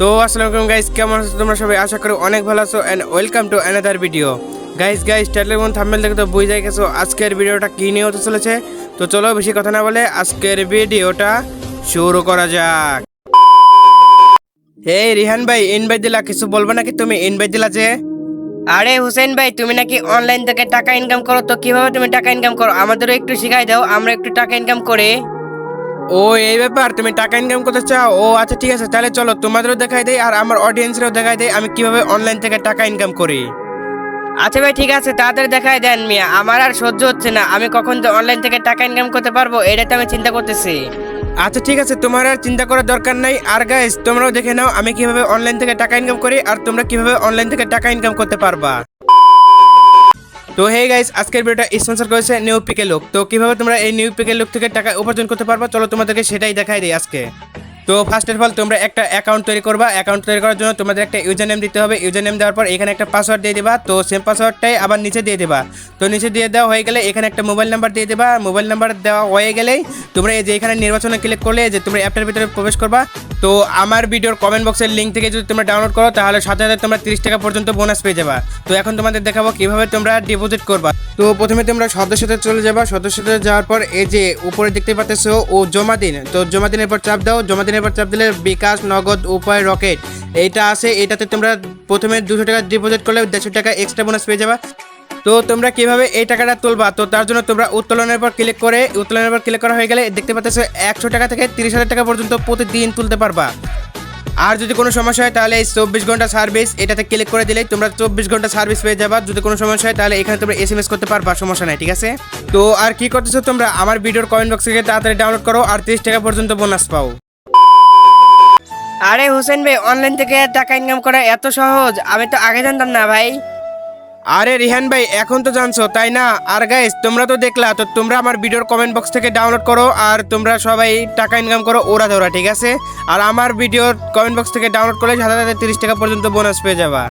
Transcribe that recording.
তো আসসালামু আলাইকুম গাইস কেমন আছো তোমরা সবাই? আশা করি অনেক ভালো আছো and welcome to another video guys guys টাইটেলের মধ্যে থাম্বনেল দেখে তো বুঝে গেছো আজকের ভিডিওটা কি নিয়ে হতে চলেছে? তো চলো বেশি কথা না বলে আজকের ভিডিওটা শুরু করা যাক। এই রিহান ভাই ইনভাইট দিলা কিছু বলবে নাকি তুমি ইনভাইট দিলা যে? আরে হুসেন ভাই, তুমি নাকি অনলাইন থেকে টাকা ইনকাম করো, তো কীভাবে তুমি টাকা ইনকাম করো? আমাদেরও একটু শিখাই দাও, আমরা একটু টাকা ইনকাম করে। ও এই ব্যাপার তুমি টাকা ইনকাম করতে চাও? ও আচ্ছা ঠিক আছে তাহলে চলো তোমাদেরও দেখাই দেয় আর আমার অডিয়েন্সেরও দেখাই দেয় আমি কীভাবে অনলাইন থেকে টাকা ইনকাম করি। আচ্ছা ভাই ঠিক আছে তাড়াতাড়ি দেখাই দেন মিয়া আমার আর সহ্য হচ্ছে না আমি কখন যে অনলাইন থেকে টাকা ইনকাম করতে পারব এটা তো আমি চিন্তা করতেছি। আচ্ছা ঠিক আছে তোমার আর চিন্তা করার দরকার নাই আর গাইস তোমরাও দেখে নাও আমি কীভাবে অনলাইন থেকে টাকা ইনকাম করি আর তোমরা কীভাবে অনলাইন থেকে টাকা ইনকাম করতে পারবা। তো হে গাইস আজকের ভিডিওটা স্পন্সর করেছে নিউ পিকে লোক। তো কীভাবে তোমরা এই নিউ পিকে লোক থেকে টাকা উপার্জন করতে পারবা? চলো তোমাদেরকে সেটাই দেখাই দিই আজকে। তো ফার্স্ট অফ অল তোমরা একটা অ্যাকাউন্ট তৈরি করবা। অ্যাকাউন্ট তৈরি করার জন্য তোমাদের একটা ইউজার নেম দিতে হবে। ইউজার নেম দেওয়ার পর এখানে একটা পাসওয়ার্ড দিয়ে দিবা। তো সেম পাসওয়ার্ডটাই আবার নিচে দিয়ে দিবা। তো নিচে দিয়ে দেওয়া হয়ে গেলে এখানে একটা মোবাইল নাম্বার দিয়ে দিবা। মোবাইল নাম্বার দেওয়া হয়ে গেলেই তোমরা এই যে এখানে নির্বাচনে ক্লিক করলে যে তোমরা অ্যাপটার ভিতরে প্রবেশ করবা। তো আমার ভিডিওর কমেন্ট বক্সের লিঙ্ক থেকে যদি তোমরা ডাউনলোড করো, তাহলে সাথে সাথে তোমরা তিরিশ টাকা পর্যন্ত বোনাস পেয়ে যাবা। তো এখন তোমাদের দেখাবো কীভাবে তোমরা ডিপোজিট করবা। তো প্রথমে তোমরা সদস্যতে চলে যাবা। সদস্যতে যাওয়ার পর এই যে উপরে দেখতে পাচ্ছ ও জমা দিন। তো জমা দিনের পর চাপ দাও। জমা দিনের পর চাপ দিলে বিকাশ, নগদ, উপায়, রকেট। এইটা আছে। এটাতে তোমরা প্রথমে দুশো টাকা ডিপোজিট করলে দেড়শো টাকা এক্সট্রা বোনাস পেয়ে যাবা। তো তোমরা কীভাবে এই টাকাটা তুলবা? তো তার জন্য তোমরা উত্তোলনের পর ক্লিক করে, উত্তোলনের পর ক্লিক করা হয়ে গেলে দেখতে পাচ্ছ একশো টাকা থেকে তিরিশ হাজার টাকা পর্যন্ত প্রতিদিন তুলতে পারবা। আর যদি কোনো সমস্যা হয় তাহলে এই চব্বিশ ঘণ্টা সার্ভিস এটাতে ক্লিক করে দিলে তোমরা চব্বিশ ঘণ্টা সার্ভিস পেয়ে যাবা। যদি কোনো সমস্যা হয় তাহলে এখানে তোমরা এস এম এস করতে পারবা, সমস্যা নাই, ঠিক আছে? তো আর কি করতেছো তোমরা? আমার ভিডিওর কমেন্ট বক্স থেকে তাড়াতাড়ি ডাউনলোড করো আর তিরিশ টাকা পর্যন্ত বোনাস পাও। আরে হুসেন ভাই অনলাইন থেকে টাকা ইনকাম করা এত সহজ, আমি তো আগে জানতাম না ভাই। আরে রিহান ভাই, এখন তো জানছো, তাই না? আর গাইস তোমরা তো দেখলা, তো তোমরা আমার ভিডিওর কমেন্ট বক্স থেকে ডাউনলোড করো আর তোমরা সবাই টাকা ইনকাম করো ওরা ধরা, ঠিক আছে? আর আমার ভিডিওর কমেন্ট বক্স থেকে ডাউনলোড করলে সাথে সাথে তিরিশ টাকা পর্যন্ত বোনাস পেয়ে যাবা।